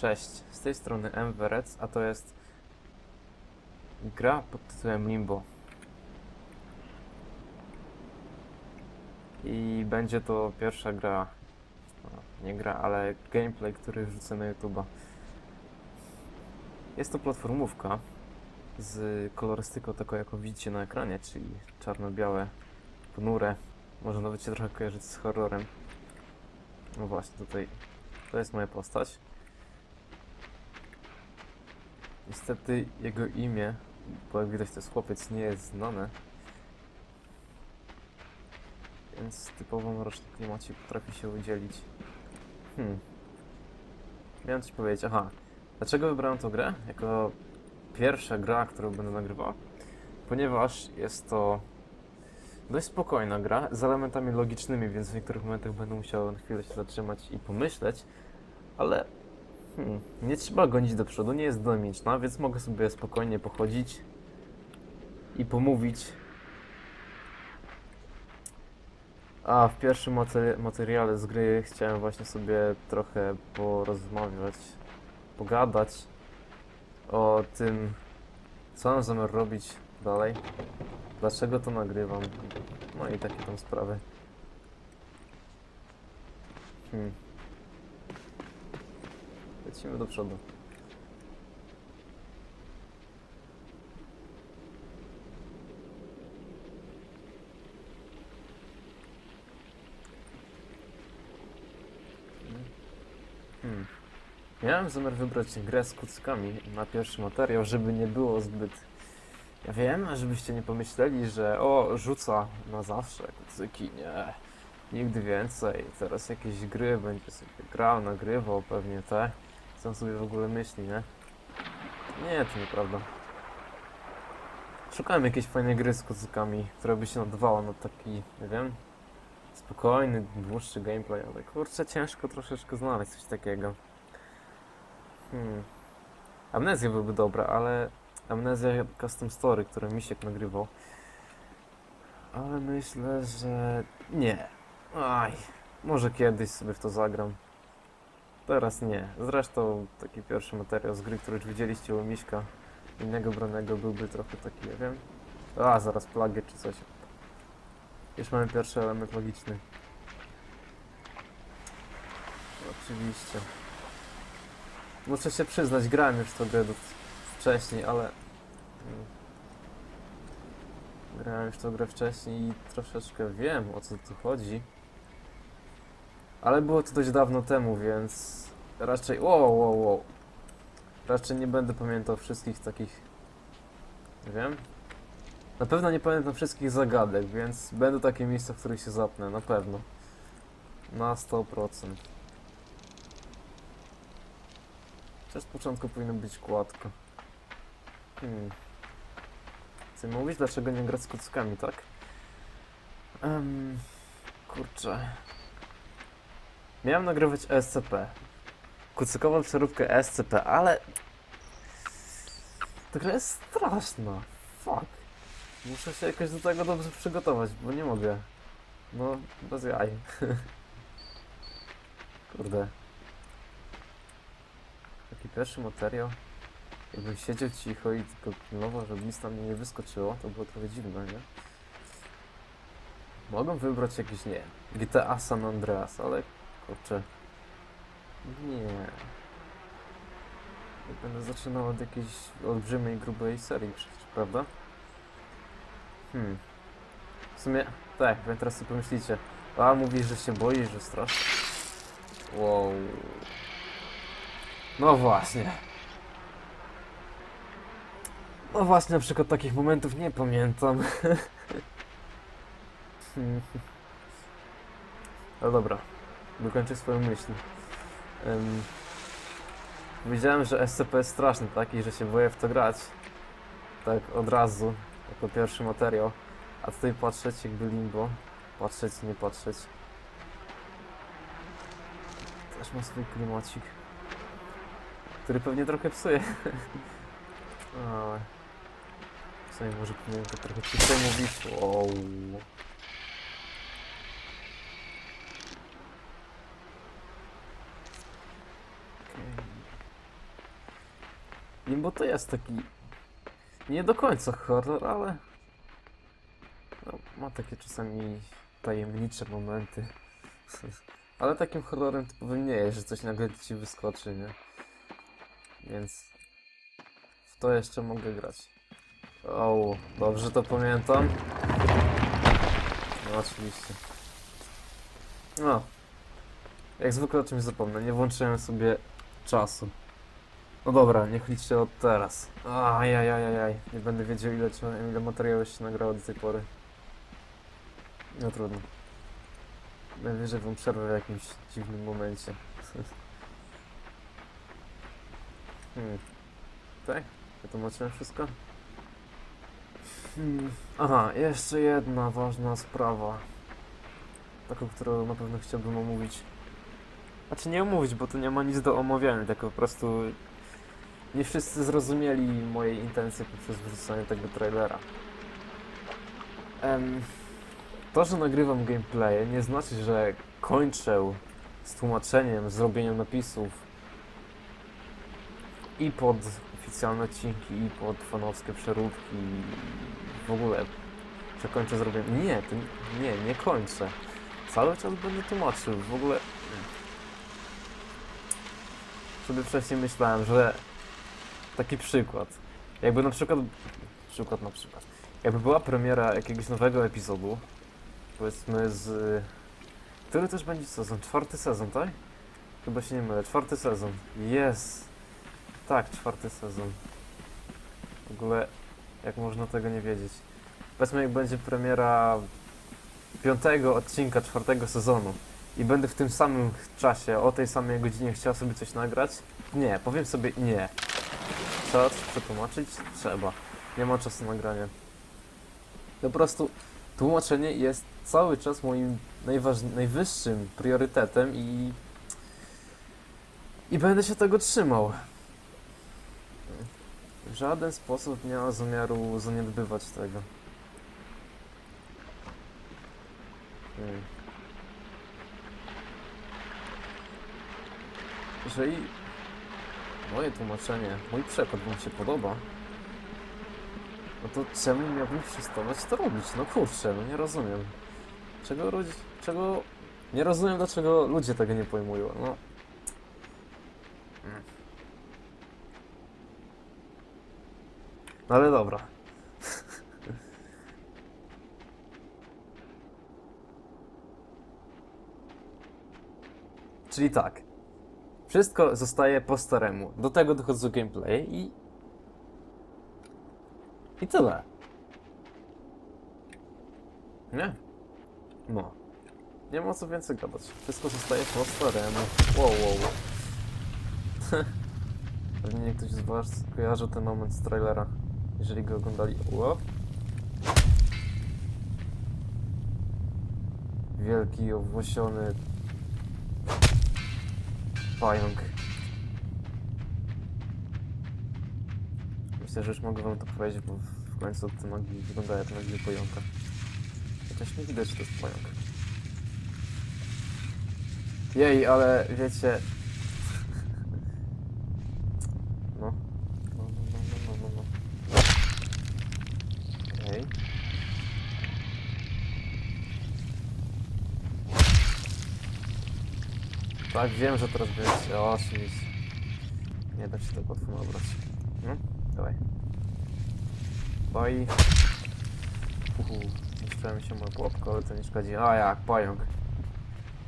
Cześć, z tej strony MWRec, a to jest gra pod tytułem Limbo. I będzie to pierwsza gra, no, nie gra, ale gameplay, który wrzucę na YouTube'a. Jest to platformówka z kolorystyką taką, jaką widzicie na ekranie, czyli czarno-białe, ponure. Może nawet się trochę kojarzyć z horrorem. No właśnie, tutaj to jest moja postać. Niestety jego imię, bo jak widać to jest chłopiec, nie jest znane. Więc typowo mroczny klimacie potrafi się udzielić. Hmm. Miałem coś powiedzieć, aha. Dlaczego wybrałem tą grę? Jako pierwsza gra, którą będę nagrywał? Ponieważ jest to dość spokojna gra, z elementami logicznymi, więc w niektórych momentach będę musiał na chwilę się zatrzymać i pomyśleć, ale Hmm, nie trzeba gonić do przodu, nie jest dynamiczna, więc mogę sobie spokojnie pochodzić i pomówić. A w pierwszym materi- materiale z gry chciałem właśnie sobie trochę porozmawiać, pogadać o tym, co mam zamiar robić dalej, dlaczego to nagrywam, no i takie tam sprawy. Hmm. Lecimy do przodu. Hmm. Miałem zamiar wybrać grę z kuckami na pierwszy materiał, żeby nie było zbyt... Ja wiem, żebyście nie pomyśleli, że o, rzuca na zawsze kucyki, nie. Nigdy więcej. Teraz jakieś gry będzie sobie grał, nagrywał, pewnie te. Co on sobie w ogóle myśli, nie? Nie, to nieprawda. Szukałem jakiejś fajnej gry z kucykami, która by się nadawała na taki, nie wiem, spokojny, dłuższy gameplay, ale kurczę, ciężko troszeczkę znaleźć coś takiego. Hmm. Amnezja byłby dobra, ale Amnezja Custom Story, które Misiek nagrywał. Ale myślę, że nie. Aj, może kiedyś sobie w to zagram. Teraz nie. Zresztą taki pierwszy materiał z gry, który już widzieliście u Miśka, innego branego byłby trochę taki, nie wiem. A, zaraz plagę czy coś. Już mamy pierwszy element logiczny. Oczywiście. Muszę się przyznać, grałem już to grę wcześniej, ale... mm, Grałem już tą grę wcześniej i troszeczkę wiem o co tu chodzi. Ale było to dość dawno temu, więc raczej. Wow, wow, wow. Raczej nie będę pamiętał wszystkich takich. Nie wiem. Na pewno nie pamiętam wszystkich zagadek, więc będą takie miejsca, w których się zapnę, na pewno. Na 100%. Chociaż z początku powinno być kładka. Hmm. Chcę mówić, dlaczego nie grać z kuckami, tak? Um, kurczę. Miałem nagrywać SCP. Kucykową przeróbkę SCP, ale... Ta gra jest straszna. Fuck. Muszę się jakoś do tego dobrze przygotować, bo nie mogę. No, bez jaj. Kurde. Taki pierwszy materiał. Jakbym siedział cicho i tylko pilnował, żeby nic na mnie nie wyskoczyło, to było trochę dziwne, nie? Mogą wybrać jakieś, nie GTA San Andreas, ale kurczę. Nie. Nie będę zaczynał od jakiejś olbrzymiej, grubej serii przecież, prawda? Hmm. W sumie, tak, wy teraz sobie pomyślicie. A, mówisz, że się boisz, że strasznie. Wow. No właśnie. No właśnie, na przykład takich momentów nie pamiętam. Hmm. No dobra, dokończę swoją myśl. Um, Wiedziałem, że SCP jest straszny, tak? I że się boję w to grać. Tak od razu, jako pierwszy materiał. A tutaj patrzeć jakby limbo. Patrzeć, nie patrzeć. Też ma swój klimacik. Który pewnie trochę psuje. Ale... Sumie może powinienem to trochę ciszej mówić. Wow. Okej. Limbo to jest taki nie do końca horror, ale no, ma takie czasami tajemnicze momenty. Ale takim horrorem typowym nie jest, że coś nagle ci wyskoczy, nie? Więc w to jeszcze mogę grać. O, dobrze to pamiętam. No oczywiście. No. Jak zwykle o czymś zapomnę, nie włączyłem sobie czasu. No dobra, niech liczę od teraz. Ajajajajaj, nie będę wiedział ile, ile materiału się nagrało do tej pory. No trudno. Najwyżej wam przerwę w jakimś dziwnym momencie. hmm. Tak? Wytłumaczyłem wszystko? Hmm. Aha, jeszcze jedna ważna sprawa. Taką, którą na pewno chciałbym omówić. Znaczy nie omówić, bo tu nie ma nic do omawiania, tylko po prostu nie wszyscy zrozumieli moje intencje poprzez wrzucanie tego trailera. Em, to, że nagrywam gameplaye nie znaczy, że kończę z tłumaczeniem, zrobieniem napisów i pod oficjalne odcinki, i pod fanowskie przeróbki, w ogóle, że kończę zrobienie. Nie, to nie, nie kończę. Cały czas będę tłumaczył, w ogóle... Sobie wcześniej myślałem, że taki przykład. Jakby na przykład, przykład na przykład, jakby była premiera jakiegoś nowego epizodu, powiedzmy z, który też będzie sezon, czwarty sezon, tak? Chyba się nie mylę, czwarty sezon, jest, tak, czwarty sezon. W ogóle, jak można tego nie wiedzieć. Powiedzmy, jak będzie premiera piątego odcinka czwartego sezonu i będę w tym samym czasie, o tej samej godzinie chciał sobie coś nagrać, nie, powiem sobie nie. Trzeba przetłumaczyć? Trzeba. Nie ma czasu na granie. Po prostu tłumaczenie jest cały czas moim najwyższym priorytetem i i będę się tego trzymał. W żaden sposób nie ma zamiaru zaniedbywać tego. Hmm. Jeżeli moje tłumaczenie, mój przekład wam się podoba, no to czemu miałbym przestawać to robić? No kurczę, no nie rozumiem. Czego ludzi, czego... Nie rozumiem, dlaczego ludzie tego nie pojmują, no. Mm. No ale dobra. Czyli tak. Wszystko zostaje po staremu. Do tego dochodzą gameplay i... I tyle. Nie? No. Nie ma co więcej gadać. Wszystko zostaje po staremu. Wow, wow, wow. Pewnie niektórzy z was kojarzy ten moment z trailera. Jeżeli go oglądali. Ło. Wielki, owłosiony pająk. Myślę, że już mogę wam to powiedzieć, bo w końcu te nogi wyglądają jak nogi pająka. Chociaż nie widać, że to jest pająk. Jej, ale wiecie... No. No, no, no, no, no, no, no. Okej. Tak, wiem, że teraz będzie. O, oczywiście. Nie da się tak łatwo nabrać. No, dawaj. Bye. Uhu, niszczyła mi się moja pułapka, ale to nie szkodzi. A jak, pająk.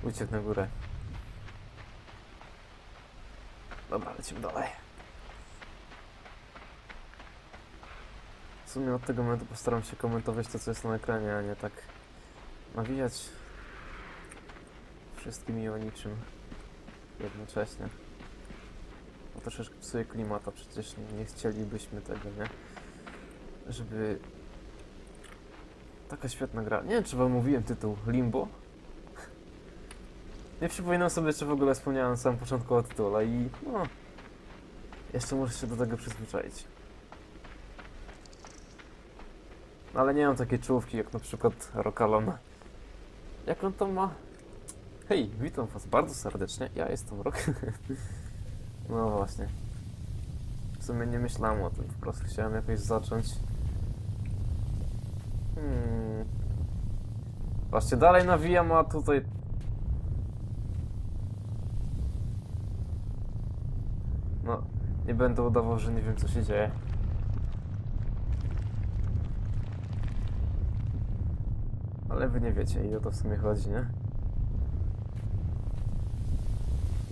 Uciekł na górę. Dobra, lecimy dalej. W sumie od tego momentu postaram się komentować to, co jest na ekranie, a nie tak nawijać wszystkim i o niczym jednocześnie. Bo troszeczkę psuje klimata, przecież nie, chcielibyśmy tego, nie? Żeby... Taka świetna gra. Nie wiem, czy wam mówiłem tytuł Limbo? Nie przypominam sobie, czy w ogóle wspomniałem na samym początku o tytule i no... Jeszcze muszę się do tego przyzwyczaić. Ale nie mam takiej czołówki jak na przykład Rokalon. Jak on to ma? Hej, witam was bardzo serdecznie. Ja jestem Rok. no właśnie. W sumie nie myślałem o tym, po prostu chciałem jakoś zacząć. Hmm. Patrzcie, dalej nawijam, a tutaj... No, nie będę udawał, że nie wiem co się dzieje. Ale wy nie wiecie i o to w sumie chodzi, nie?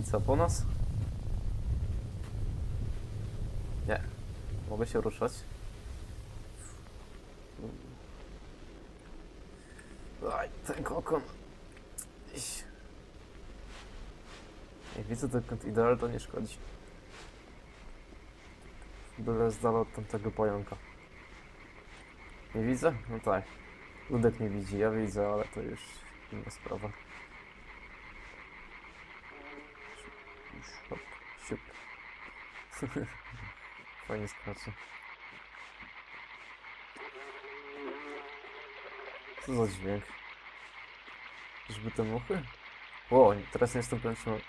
I co, po nas? Nie. Mogę się ruszać. Aj, ten kokon. Jak widzę dokąd ideal, to nie szkodzi. Byle z dala od tamtego pająka. Nie widzę? No tak. Ludek nie widzi, ja widzę, ale to już inna sprawa. Hop, siup. Fajnie skacze. Co za dźwięk? Czyżby te muchy? O, teraz nie jestem pewien, czy.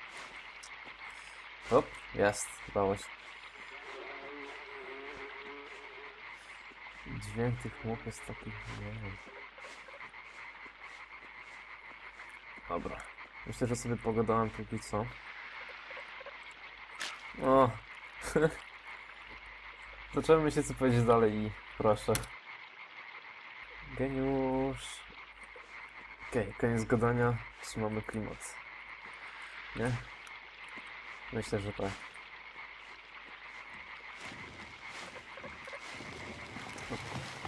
Hop, jest, udało się. Dźwięk tych much jest taki... Nie wiem. Dobra. Myślę, że sobie pogadałem póki co. O! Zaczęmy się co powiedzieć dalej i proszę. Geniusz. Okej, koniec gadania. Trzymamy klimat. Nie? Myślę, że tak.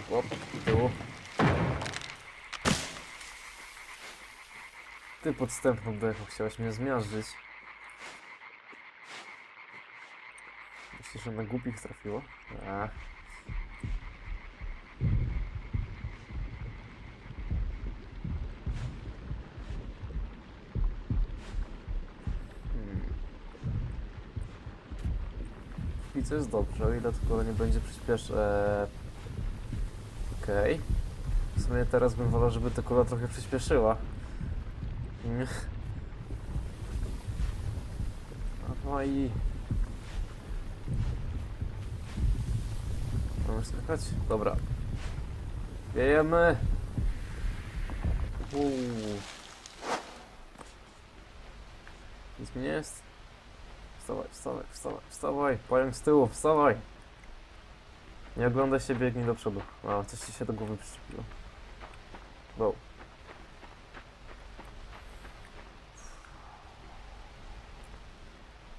Łop, tyłu. Ty podstępną decho, chciałeś mnie zmiażdżyć. Że na głupich trafiło? Hmm. I co jest dobrze, o ile tylko nie będzie przyspiesz... Eee... Okej. W sumie teraz bym wolał, żeby ta kula trochę przyspieszyła. No i... Skakać? Dobra. Wiejemy! Uuu. Nic mi nie jest? Wstawaj, wstawaj, wstawaj, wstawaj! Pająk z tyłu, wstawaj! Nie oglądaj się, biegnij do przodu. A, coś ci się do głowy przyczepiło. Wow.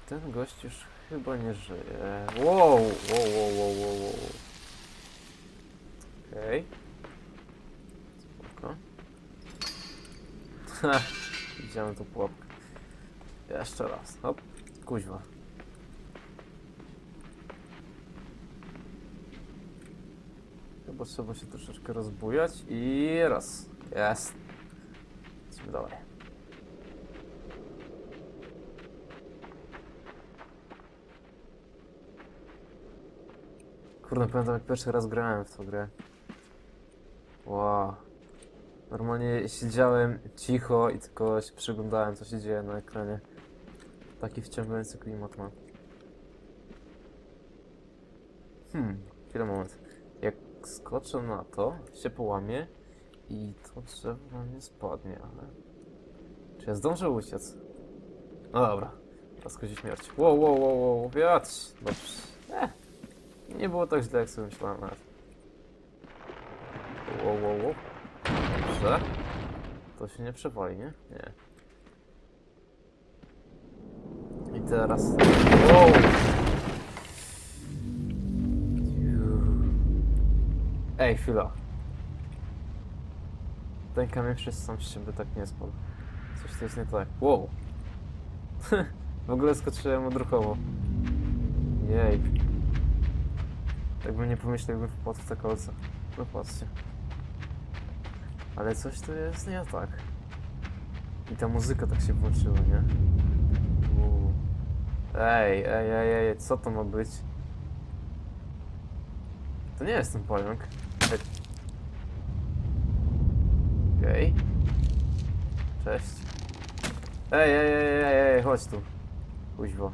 Ten gość już chyba nie żyje. Wow, wow, wow, wow, wow, wow. Okej. Spoko. Ha, widziałem tą pułapkę. Jeszcze raz, hop, kuźwa. Chyba trzeba się troszeczkę rozbujać i raz. Jest. Idźmy dalej. Kurde, pamiętam jak pierwszy raz grałem w tą grę. Wow. Normalnie siedziałem cicho i tylko się przyglądałem co się dzieje na ekranie. Taki wciągający klimat ma. Hmm, chwilę moment. Jak skoczę na to, się połamie i to drzewo nie spadnie, ale... Czy ja zdążę uciec? No dobra. Teraz chodzi śmierć. Wow, wow, wow, wow, wiatr! Dobrze. Eh. Nie było tak źle, jak sobie myślałem nawet. Wow, wow, wow. Dobrze. To się nie przewali, nie? Nie. I teraz... Wow! Ej, chwila. Ten kamień przez sam z siebie tak nie spadł. Coś tu jest nie tak. Wow! w ogóle skoczyłem odruchowo. Jej. Tak bym nie pomyślał, jakbym wpadł w te kolce. No patrzcie. Ale coś tu jest nie tak. I ta muzyka tak się włączyła, nie? Ej, ej, ej, ej, co to ma być? To nie jest ten pająk. Ej. Okej. Cześć. Ej, ej, ej, ej, ej, chodź tu. Kuźwo.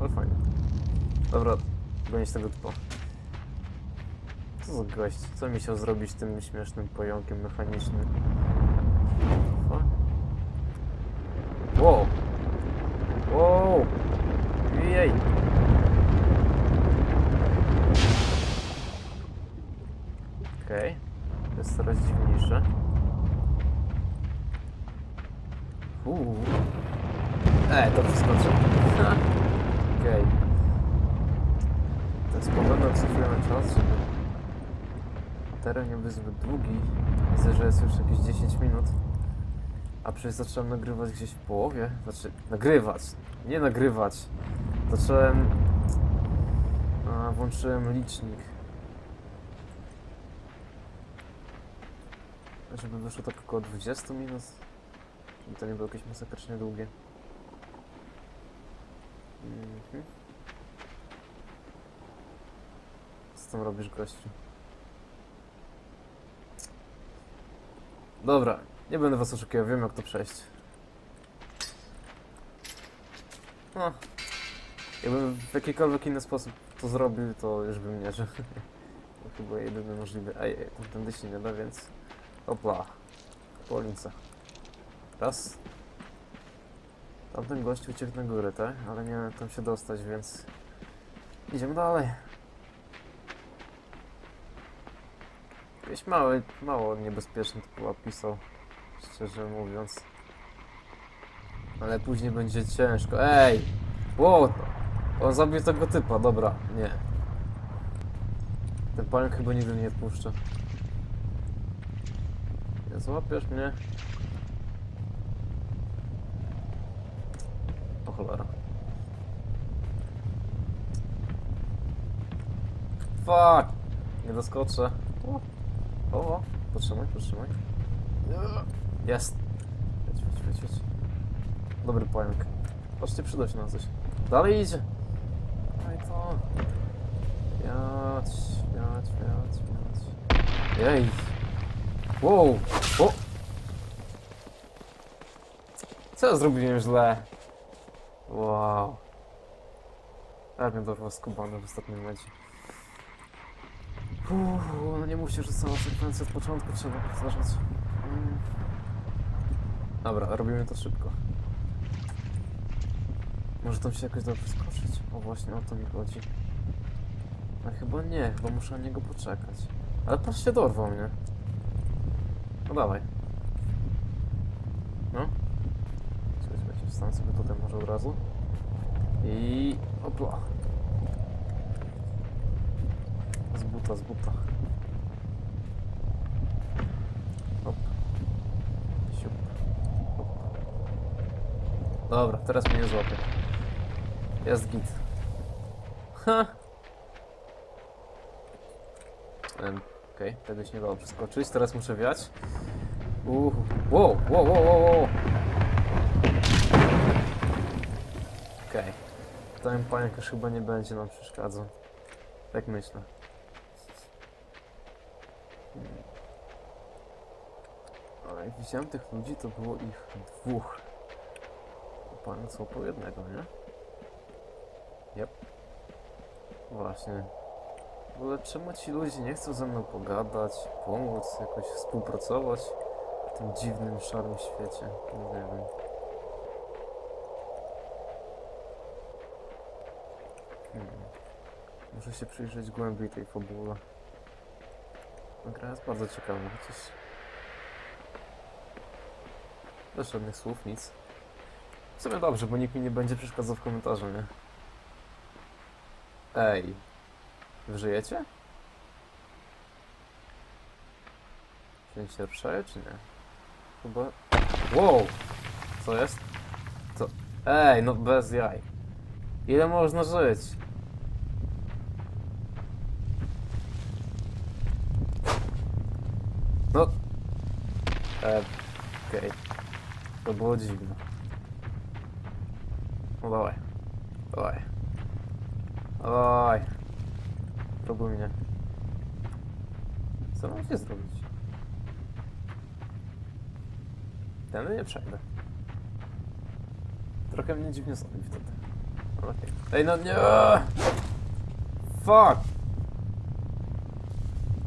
ale fajnie. Dobra, gonić tego typa. Za gość? Co mi chciał zrobić tym śmiesznym pająkiem mechanicznym? Fuck. Wow! Wow! Jej! Okej. To jest coraz dziwniejsze. Uuu. E, to przeskoczę. Ha. Okej. To jest podobno na czas, żeby teren nie był zbyt długi. Widzę, że jest już jakieś 10 minut. A przecież zacząłem nagrywać gdzieś w połowie. Znaczy, nagrywać. Nie nagrywać. Zacząłem... A, włączyłem licznik. Żeby wyszło tak około 20 minut. Żeby to nie było jakieś masakrycznie długie. Mhm. Co tam robisz, gościu? Dobra, nie będę was oszukiwał, wiem jak to przejść. No. Jakbym w jakikolwiek inny sposób to zrobił, to już bym nie żył. To chyba jedyny możliwy. Ej, ej, tamtędy się nie da, więc... Opla. Po ulicy. Raz. Tamten gość uciekł na górę, tak? Ale nie tam się dostać, więc... Idziemy dalej. Jakieś małe, mało niebezpieczne to była pisał, szczerze mówiąc. Ale później będzie ciężko. Ej! Wow! On zabił tego typa, dobra, nie. Ten pająk chyba nigdy mnie nie odpuszcza. Nie złapiesz mnie? O cholera. Fuck! Nie doskoczę. O, o. potrzymaj, potrzymaj. Jest. Jedź, jedź, jedź. Dobry pająk. Patrzcie, przyda się na coś. Dalej idzie. I to. Jać, jać, jać, jać. Jej. Wow. O. Co ja zrobiłem źle? Wow. Ja bym dorwał skubany w ostatnim mecie. Uff, no nie mówcie, że cała sekwencja od początku trzeba powtarzać. Mm. Dobra, robimy to szybko. Może tam się jakoś da przeskoczyć? O właśnie, o to mi chodzi. A chyba nie, chyba muszę na niego poczekać. Ale patrzcie, dorwał mnie. No dawaj. No. Słuchaj, słuchajcie, wstanę sobie tutaj może od razu. I... opla. Z buta, z buta. Hop. Siup. Hop. Dobra, teraz mnie nie złapie. Jest git. Ha! Okej, tego się nie dało przeskoczyć. Teraz muszę wiać. Uhu. Wow, wow, wow, wow, wow. Okej. Ten pająk już chyba nie będzie nam przeszkadzał. Tak myślę. Hmm. Ale jak widziałem tych ludzi, to było ich dwóch. Pan co po jednego, nie? Yep. Właśnie. W ogóle czemu ci ludzie nie chcą ze mną pogadać, pomóc, jakoś współpracować w tym dziwnym, szarym świecie? Nie wiem. Hmm. Muszę się przyjrzeć głębiej tej fabule. Gra jest bardzo ciekawa, chociaż... Bez żadnych słów, nic. W sumie dobrze, bo nikt mi nie będzie przeszkadzał w komentarzu, nie? Ej. Wy żyjecie? Czy się ruszają, czy nie? Chyba... Wow! Co jest? Co? Ej, no bez jaj. Ile można żyć? No... E, Okej. To było dziwne. Dawaj. Dawaj. Dawaj. Próbuj mnie. Co mam się zrobić? Tędy nie przejdę. Trochę mnie dziwnie zrobi wtedy. Okej. Ej, no nie! Fuck!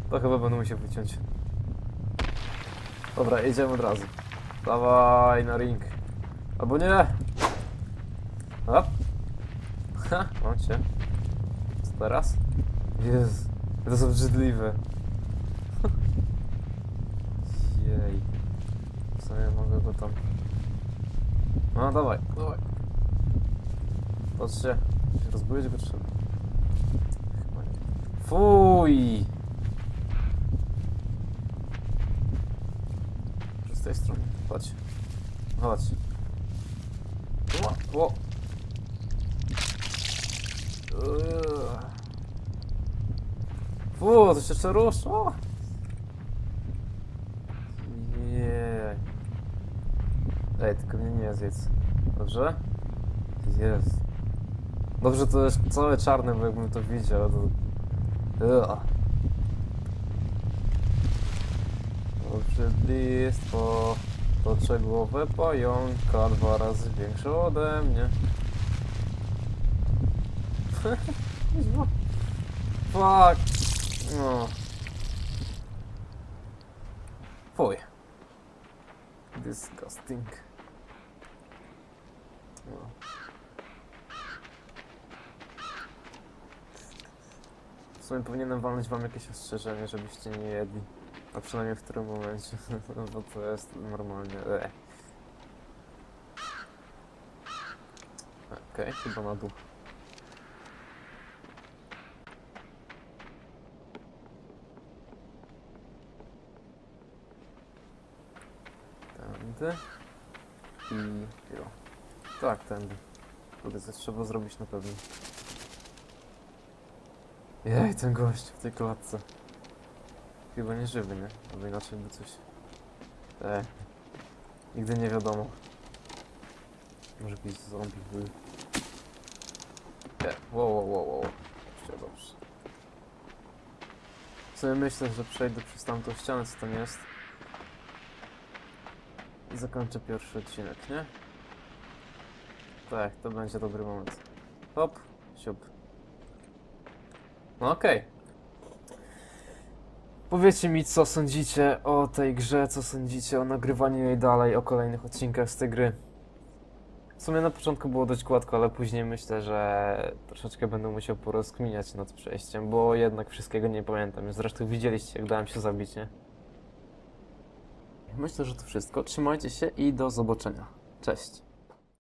To chyba będę musiał wyciąć. Dobra, jedziemy od razu. Dawaj na ring. Albo nie! Hop! Ha, mam cię. Co teraz? Jezu, to są brzydliwe. Jej. W sumie mogę go tam... No dawaj, dawaj. Patrzcie, rozbudzić go trzeba. Chyba nie. Fuj! Z tej strony. Chodź. Chodź. O, o. Fu, to się jeszcze ruszyło. Jej. Ej, tylko mnie nie zjedz. Dobrze? Jest. Dobrze, to jest całe czarne, bo jakbym to widział, to... Ugh. Obrzydlistwo to trzegłowe pająka, dwa razy większe ode mnie. Fuck! No. Fuj. Disgusting. No. W sumie powinienem walnąć wam jakieś ostrzeżenie, żebyście nie jedli. A przynajmniej w którym momencie, no bo to jest normalnie... E. Okej, chyba na dół. Tędy. I... Jo. Tak, tędy. Kurde, coś trzeba zrobić na pewno. Jej, ten gość w tej klatce. Chyba nie żywy, nie? Albo inaczej by coś... E. Nigdy nie wiadomo. Może jakiś zombie był. Nie, wow, wow, wow, wow. Dobrze, dobrze. W sumie myślę, że przejdę przez tamtą ścianę, co tam jest. I zakończę pierwszy odcinek, nie? Tak, to będzie dobry moment. Hop, siup. No okej. Powiedzcie mi, co sądzicie o tej grze, co sądzicie o nagrywaniu jej dalej, o kolejnych odcinkach z tej gry. W sumie na początku było dość gładko, ale później myślę, że troszeczkę będę musiał porozkminiać nad przejściem, bo jednak wszystkiego nie pamiętam. Zresztą widzieliście, jak dałem się zabić, nie? Myślę, że to wszystko. Trzymajcie się i do zobaczenia. Cześć.